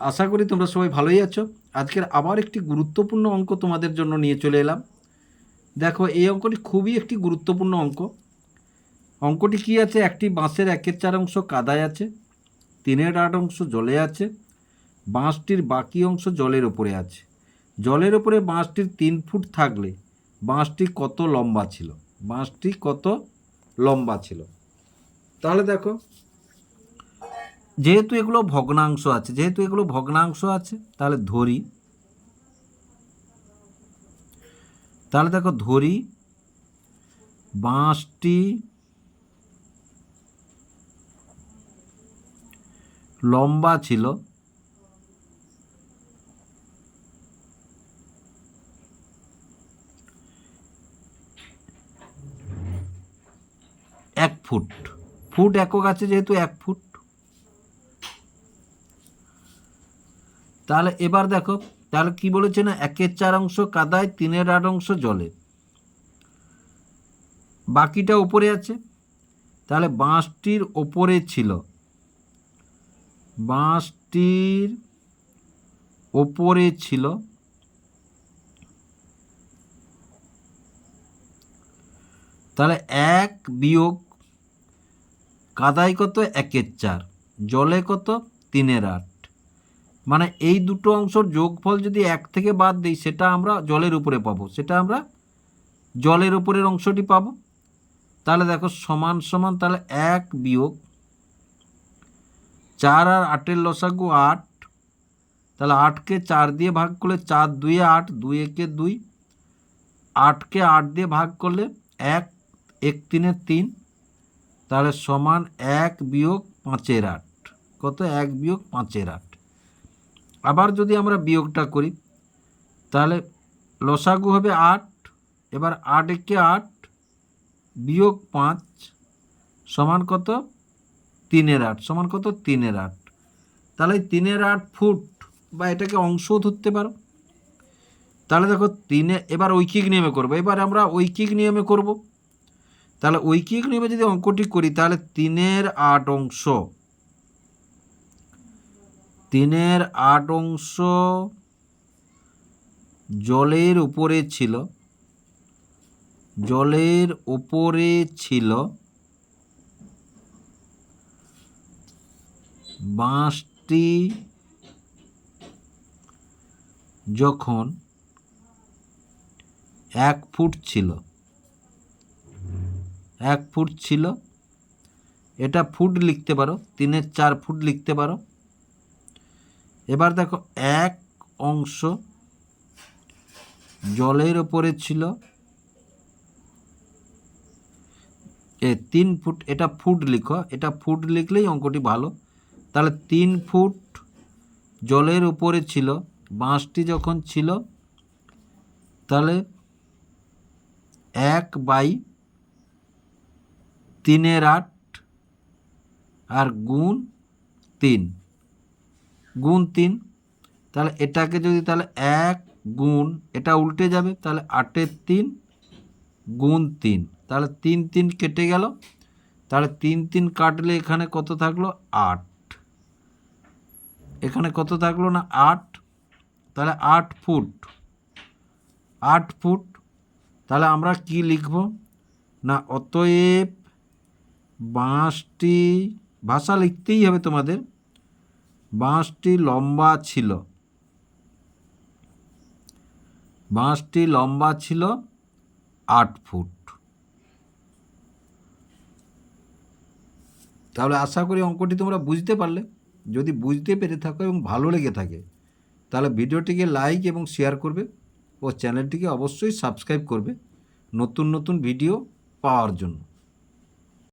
আশা করি তোমরা সবাই ভালোই আছো। আজকের আবার একটি গুরুত্বপূর্ণ অঙ্ক তোমাদের জন্য নিয়ে চলে এলাম। দেখো, এই অঙ্কটি খুবই একটি গুরুত্বপূর্ণ অঙ্ক। অঙ্কটি কি আছে? একটি বাঁশের একের চার অংশ কাদায় আছে, তিনের আট অংশ জলে আছে, বাঁশটির বাকি অংশ জলের ওপরে আছে। জলের ওপরে বাঁশটির তিন ফুট থাকলে বাঁশটি কত লম্বা ছিল? বাঁশটি কত লম্বা ছিল? তাহলে দেখো যেহেতু এগুলো ভগ্নাংশ আছে, যেহেতু এগুলো ভগ্নাংশ আছে, তাহলে ধরি। তাহলে দেখো ধরি, বাঁশটি লম্বা ছিল। এক ফুট। ফুট একক আছে যেহেতু এক ফুট। তাহলে এবার দেখো, তাহলে কি বলেছে না, একের চার অংশ কাদায়, তিনের আট অংশ জলে। বাকিটা ওপরে আছে। তাহলে বাঁশটির ওপরে ছিল। বাঁশটির ওপরে ছিল। তাহলে এক বিয়োগ কাদায় কত? একের চার। জলে কত? তিনের আট। মানে এই দুটো অংশর যোগফল যদি এক থেকে বাদ দিই, সেটা আমরা জলের উপরে পাবো। সেটা আমরা জলের উপরের অংশটি পাবো। তাহলে দেখো, সমান সমান তাহলে এক বিয়োগ চার আর আটের লসাগু আট। তাহলে আটকে চার দিয়ে ভাগ করলে চার দুয়ে আট, দুই একে দুই। আটকে আট দিয়ে ভাগ করলে এক এক তিনের তিন। তাহলে সমান এক বিয়োগ পাঁচের আট। কত? এক বিয়োগ পাঁচের আট। আবার যদি আমরা বিয়োগটা করি, তাহলে লসাগু হবে আট, এবার আট একে আট বিয়োগ পাঁচ সমান কত? তিনের আট, সমান কত? তিনের আট। তাহলে তিনের আট ফুট বা এটাকে অংশও ধরতে পারো। তাহলে দেখো তিনে, এবার ঐকিক নিয়মে করব। এবার আমরা ঐকিক নিয়মে করব। তাহলে ঐকিক নিয়মে যদি অঙ্কটি করি, তাহলে তিনের আট অংশ তিনের আট অংশ জলের উপরে ছিল। জলের উপরে ছিল বাঁশটি যখন এক ফুট ছিল। এক ফুট ছিল। এটা ফুট লিখতে পারো, তিনের চার ফুট লিখতে পারো। এবার দেখো এক অংশ জলের ওপরে ছিল। এ তিন ফুট, এটা ফুট লিখো, এটা ফুট লিখলেই অঙ্কটি ভালো। তাহলে তিন ফুট জলের উপরে ছিল, বাঁশটি যখন ছিল, তাহলে এক বাই তিনের আট আর গুণ তিন। গুণ তিন, তাহলে এটাকে যদি তাহলে এক গুণ, এটা উল্টে যাবে, তাহলে আটের তিন গুণ তিন, তাহলে তিন তিন কেটে গেল, তাহলে তিন তিন কাটলে এখানে কত থাকল? আট। এখানে কত থাকল না? আট। তাহলে আট ফুট। আট ফুট। তাহলে আমরা কি লিখব? না, অতএব বাঁশটি, ভাষা লিখতেই হবে তোমাদের। বাঁশটি লম্বা ছিল। বাঁশটি লম্বা ছিল আট ফুট। তাহলে আশা করি অঙ্কটি তোমরা বুঝতে পারলে। যদি বুঝতে পেরে থাকো এবং ভালো লেগে থাকে, তাহলে ভিডিওটিকে লাইক এবং শেয়ার করবে ও চ্যানেলটিকে অবশ্যই সাবস্ক্রাইব করবে নতুন নতুন ভিডিও পাওয়ার জন্য।